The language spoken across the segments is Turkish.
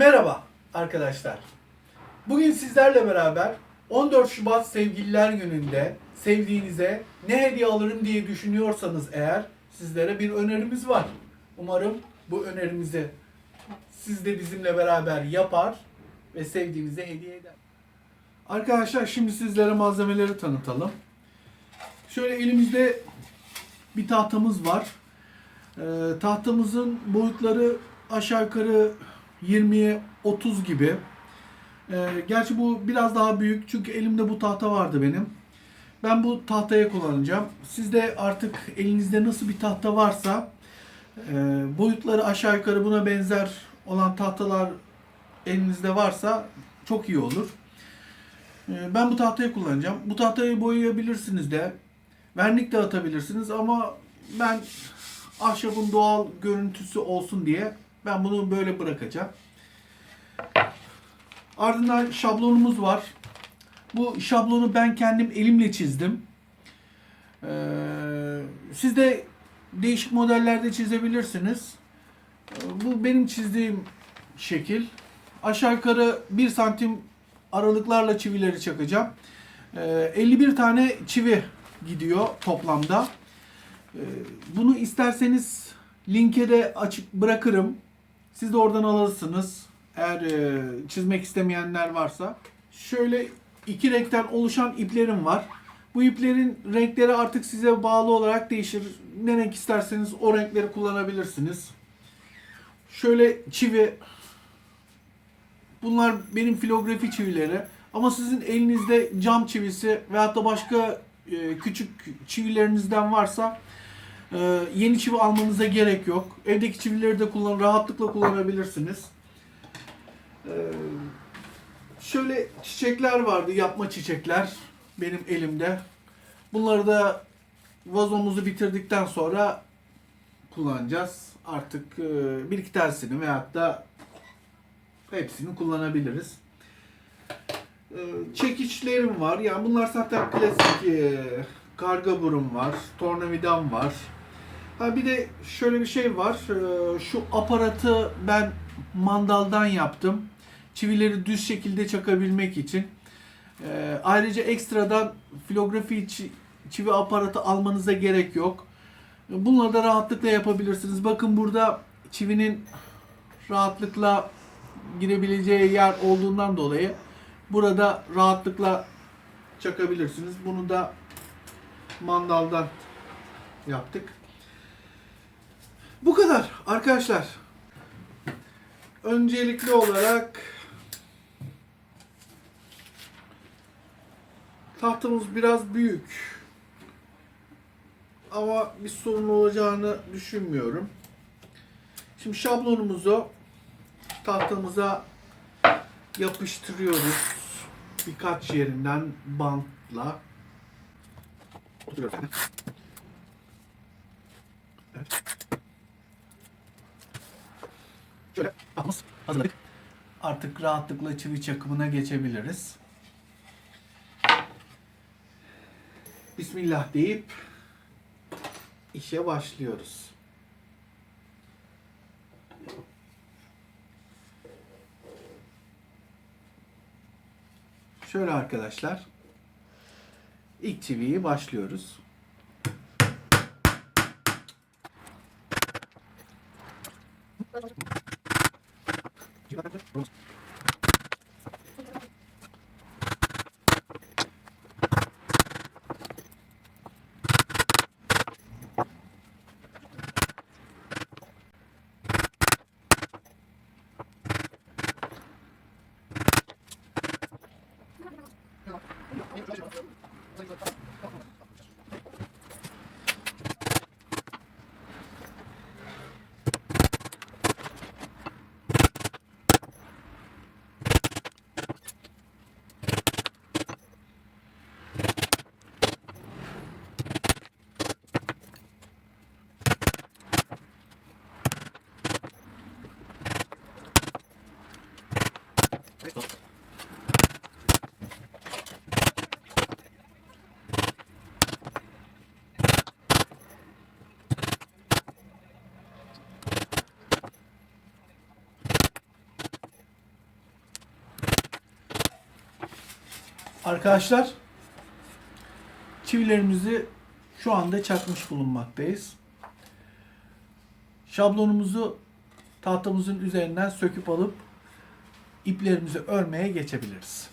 Merhaba arkadaşlar. Bugün sizlerle beraber 14 Şubat Sevgililer Günü'nde sevdiğinize ne hediye alırım diye düşünüyorsanız eğer sizlere bir önerimiz var. Umarım bu önerimizi siz de bizimle beraber yapar ve sevdiğinize hediye eder. Arkadaşlar şimdi sizlere malzemeleri tanıtalım. Şöyle elimizde bir tahtamız var. Ee, tahtamızın boyutları aşağı yukarı 20'ye 30 gibi. Ee, gerçi bu biraz daha büyük çünkü elimde bu tahta vardı benim. Ben bu tahtaya kullanacağım. Sizde artık elinizde nasıl bir tahta varsa e, boyutları aşağı yukarı buna benzer olan tahtalar elinizde varsa çok iyi olur. Ee, ben bu tahtayı kullanacağım. Bu tahtayı boyayabilirsiniz de. Vernik de atabilirsiniz ama ben ahşabın doğal görüntüsü olsun diye ben bunu böyle bırakacağım. Ardından şablonumuz var. Bu şablonu ben kendim elimle çizdim. Ee, siz de değişik modellerde çizebilirsiniz. Ee, Bu benim çizdiğim şekil. Aşağı yukarı 1 santim aralıklarla çivileri çakacağım. Ee, 51 tane çivi gidiyor toplamda. Ee, Bunu isterseniz linke de açık bırakırım. Siz de oradan alırsınız. Eğer e, çizmek istemeyenler varsa. Şöyle iki renkten oluşan iplerim var. Bu iplerin renkleri artık size bağlı olarak değişir. Ne renk isterseniz o renkleri kullanabilirsiniz. Şöyle çivi. Bunlar benim filografi çivileri. Ama sizin elinizde cam çivisi veyahut da başka e, küçük çivilerinizden varsa e, yeni çivi almanıza gerek yok. Evdeki çivileri de kullan rahatlıkla kullanabilirsiniz. E, şöyle çiçekler vardı, yapma çiçekler benim elimde. Bunları da vazomuzu bitirdikten sonra kullanacağız. Artık e, bir iki tanesini veyahut da hepsini kullanabiliriz. Ee, çekiçlerim var. Yani bunlar zaten klasik e, karga burun var, tornavidam var. Ha bir de şöyle bir şey var. Ee, şu aparatı ben mandaldan yaptım. Çivileri düz şekilde çakabilmek için. Ee, ayrıca ekstradan filografi çi- çivi aparatı almanıza gerek yok. Bunları da rahatlıkla yapabilirsiniz. Bakın burada çivinin rahatlıkla girebileceği yer olduğundan dolayı burada rahatlıkla çakabilirsiniz. Bunu da mandaldan yaptık. Bu kadar arkadaşlar. Öncelikli olarak tahtamız biraz büyük. Ama bir sorun olacağını düşünmüyorum. Şimdi şablonumuzu tahtamıza yapıştırıyoruz. Birkaç yerinden bantla. Oturuyoruz yani. Evet. Şöyle tahtamız hazırladık. Artık rahatlıkla çivi çakımına geçebiliriz. Bismillah deyip işe başlıyoruz. Şöyle arkadaşlar. İlk çiviyi başlıyoruz. 嗯 Arkadaşlar çivilerimizi şu anda çakmış bulunmaktayız. Şablonumuzu tahtamızın üzerinden söküp alıp iplerimizi örmeye geçebiliriz.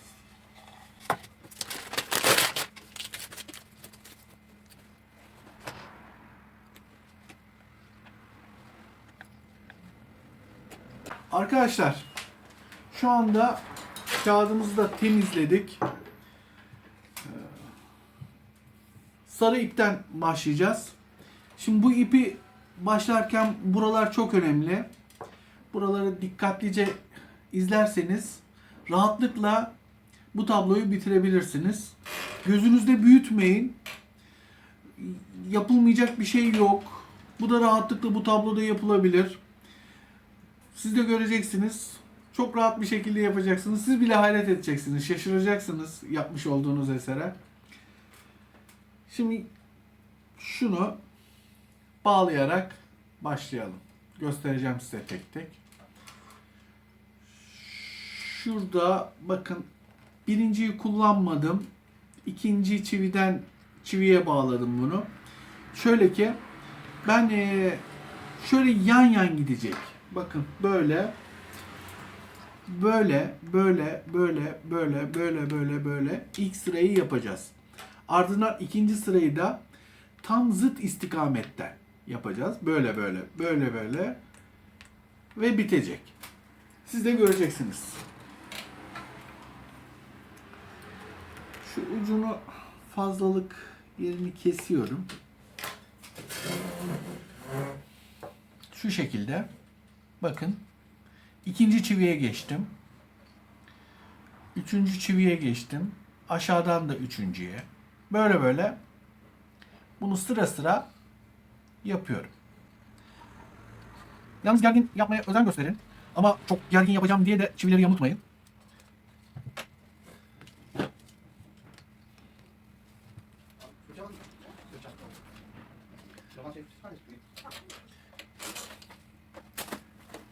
Arkadaşlar şu anda kağıdımızı da temizledik. Ee, Sarı ipten başlayacağız. Şimdi bu ipi başlarken buralar çok önemli. Buraları dikkatlice izlerseniz rahatlıkla bu tabloyu bitirebilirsiniz. Gözünüzde büyütmeyin. Yapılmayacak bir şey yok. Bu da rahatlıkla bu tabloda yapılabilir. Siz de göreceksiniz. Çok rahat bir şekilde yapacaksınız. Siz bile hayret edeceksiniz. Şaşıracaksınız yapmış olduğunuz esere. Şimdi şunu bağlayarak başlayalım. Göstereceğim size tek tek. Şurada bakın birinciyi kullanmadım. İkinci çividen çiviye bağladım bunu. Şöyle ki ben eee, şöyle yan yan gidecek. Bakın böyle böyle böyle böyle böyle böyle böyle böyle sırayı yapacağız. Ardından ikinci sırayı da tam zıt istikametten yapacağız. Böyle böyle böyle böyle ve bitecek. Siz de göreceksiniz. Şu ucunu fazlalık yerini kesiyorum. Şu şekilde. Bakın. İkinci çiviye geçtim. Üçüncü çiviye geçtim. Aşağıdan da üçüncüye. Böyle böyle bunu sıra sıra yapıyorum. Yalnız gergin yapmaya özen gösterin. Ama çok gergin yapacağım diye de çivileri yamultmayın.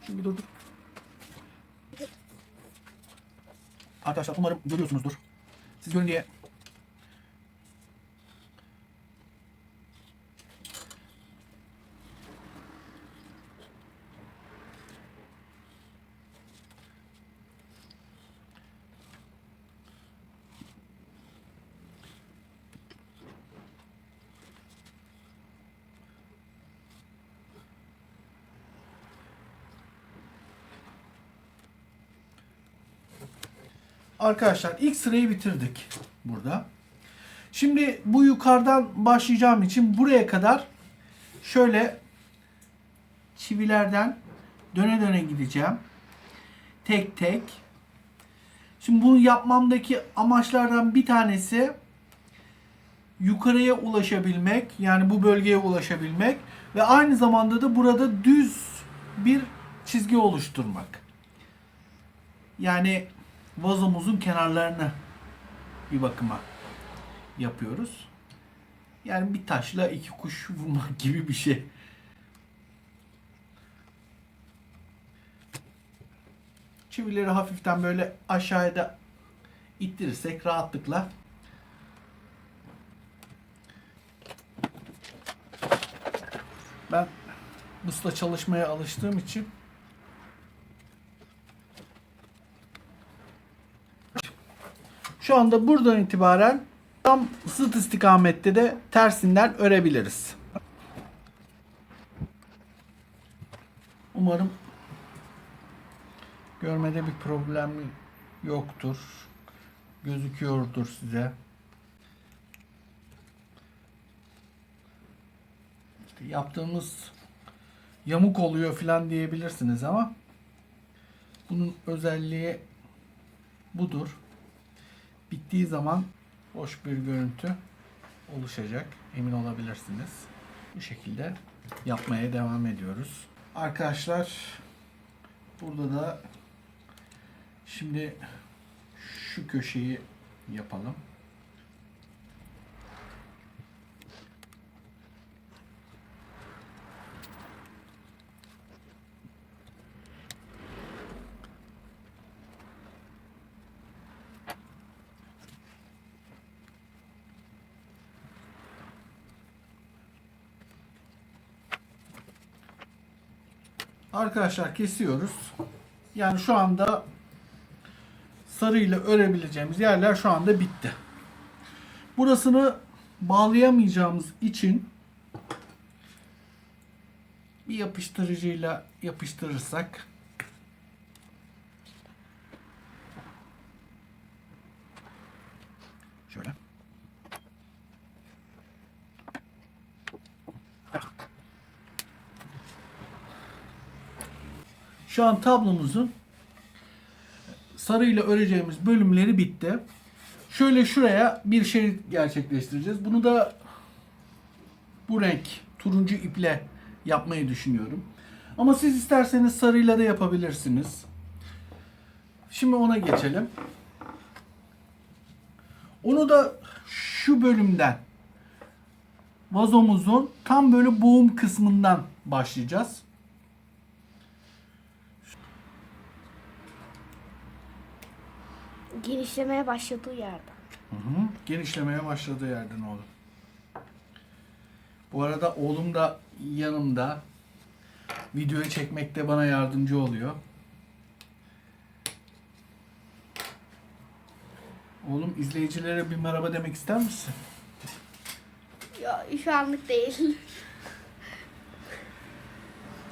Şimdi dur. Arkadaşlar umarım görüyorsunuzdur. Siz görün diye Arkadaşlar ilk sırayı bitirdik burada. Şimdi bu yukarıdan başlayacağım için buraya kadar şöyle çivilerden döne döne gideceğim. Tek tek. Şimdi bunu yapmamdaki amaçlardan bir tanesi yukarıya ulaşabilmek. Yani bu bölgeye ulaşabilmek. Ve aynı zamanda da burada düz bir çizgi oluşturmak. Yani vazomuzun kenarlarını bir bakıma yapıyoruz. Yani bir taşla iki kuş vurmak gibi bir şey. Çivileri hafiften böyle aşağıya da ittirirsek rahatlıkla ben busla çalışmaya alıştığım için Şu anda buradan itibaren tam zıt istikamette de tersinden örebiliriz. Umarım görmede bir problem yoktur. Gözüküyordur size. İşte yaptığımız yamuk oluyor falan diyebilirsiniz ama bunun özelliği budur bittiği zaman hoş bir görüntü oluşacak. Emin olabilirsiniz. Bu şekilde yapmaya devam ediyoruz. Arkadaşlar burada da şimdi şu köşeyi yapalım. Arkadaşlar kesiyoruz. Yani şu anda sarıyla örebileceğimiz yerler şu anda bitti. Burasını bağlayamayacağımız için bir yapıştırıcıyla yapıştırırsak şöyle Şu an tablomuzun sarıyla öreceğimiz bölümleri bitti. Şöyle şuraya bir şey gerçekleştireceğiz. Bunu da bu renk turuncu iple yapmayı düşünüyorum. Ama siz isterseniz sarıyla da yapabilirsiniz. Şimdi ona geçelim. Onu da şu bölümden vazomuzun tam böyle boğum kısmından başlayacağız. Genişlemeye başladığı yerden. Hı hı. Genişlemeye başladığı yerden oğlum. Bu arada oğlum da yanımda. Videoyu çekmekte bana yardımcı oluyor. Oğlum izleyicilere bir merhaba demek ister misin? Ya şu anlık değil.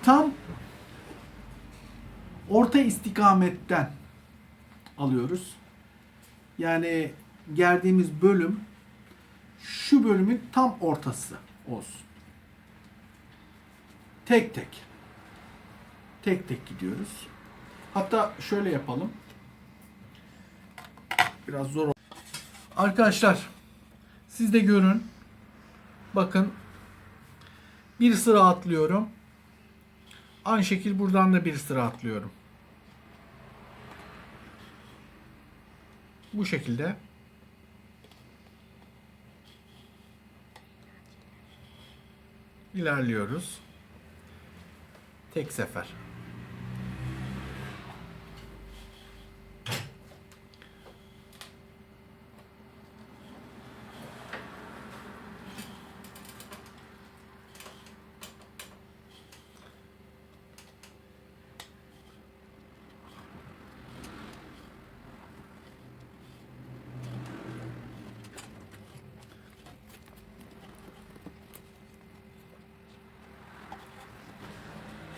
Tam orta istikametten alıyoruz. Yani gerdiğimiz bölüm şu bölümün tam ortası olsun. Tek tek. Tek tek gidiyoruz. Hatta şöyle yapalım. Biraz zor. Arkadaşlar siz de görün. Bakın bir sıra atlıyorum. Aynı şekil buradan da bir sıra atlıyorum. Bu şekilde. ilerliyoruz. Tek sefer.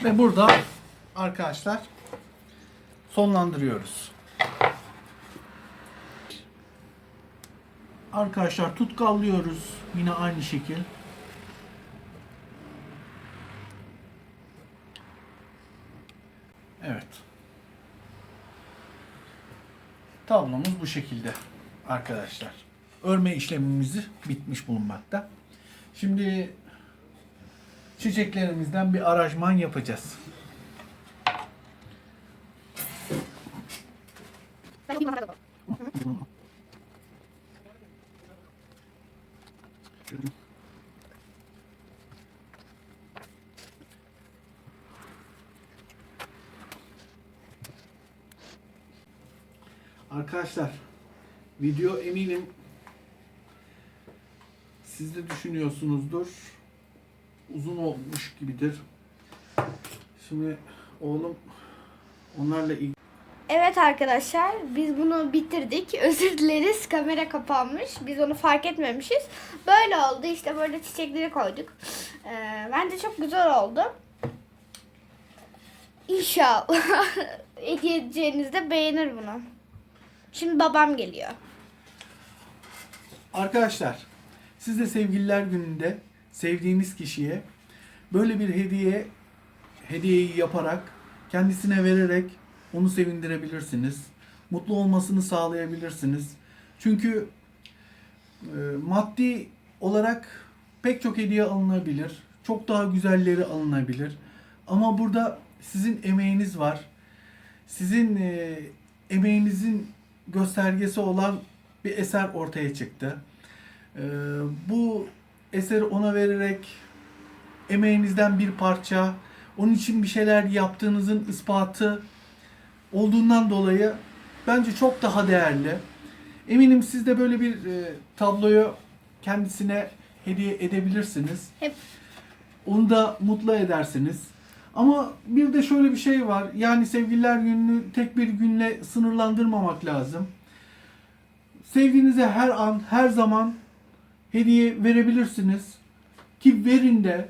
Ve burada arkadaşlar sonlandırıyoruz. Arkadaşlar tutkallıyoruz yine aynı şekil. Evet. Tablomuz bu şekilde arkadaşlar. Örme işlemimizi bitmiş bulunmakta. Şimdi çiçeklerimizden bir aranjman yapacağız. Arkadaşlar video eminim siz de düşünüyorsunuzdur. Uzun olmuş gibidir. Şimdi oğlum onlarla ilgili Evet arkadaşlar biz bunu bitirdik. Özür dileriz kamera kapanmış. Biz onu fark etmemişiz. Böyle oldu işte böyle çiçekleri koyduk. Ee, bence çok güzel oldu. İnşallah hediye edeceğiniz de beğenir bunu. Şimdi babam geliyor. Arkadaşlar, siz de sevgililer gününde sevdiğiniz kişiye böyle bir hediye hediyeyi yaparak kendisine vererek onu sevindirebilirsiniz. Mutlu olmasını sağlayabilirsiniz. Çünkü e, maddi olarak pek çok hediye alınabilir. Çok daha güzelleri alınabilir. Ama burada sizin emeğiniz var. Sizin e, emeğinizin göstergesi olan bir eser ortaya çıktı. Ee, bu eseri ona vererek emeğinizden bir parça, onun için bir şeyler yaptığınızın ispatı olduğundan dolayı bence çok daha değerli. Eminim siz de böyle bir e, tabloyu kendisine hediye edebilirsiniz. Hep Onu da mutlu edersiniz. Ama bir de şöyle bir şey var. Yani sevgililer gününü tek bir günle sınırlandırmamak lazım. Sevdiğinize her an, her zaman hediye verebilirsiniz. Ki verin de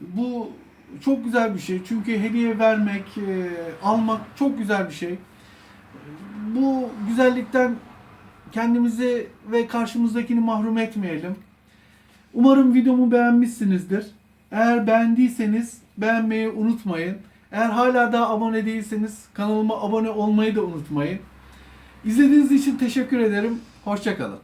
bu çok güzel bir şey. Çünkü hediye vermek, e, almak çok güzel bir şey. Bu güzellikten kendimizi ve karşımızdakini mahrum etmeyelim. Umarım videomu beğenmişsinizdir. Eğer beğendiyseniz beğenmeyi unutmayın. Eğer hala daha abone değilseniz kanalıma abone olmayı da unutmayın. İzlediğiniz için teşekkür ederim. Hoşçakalın.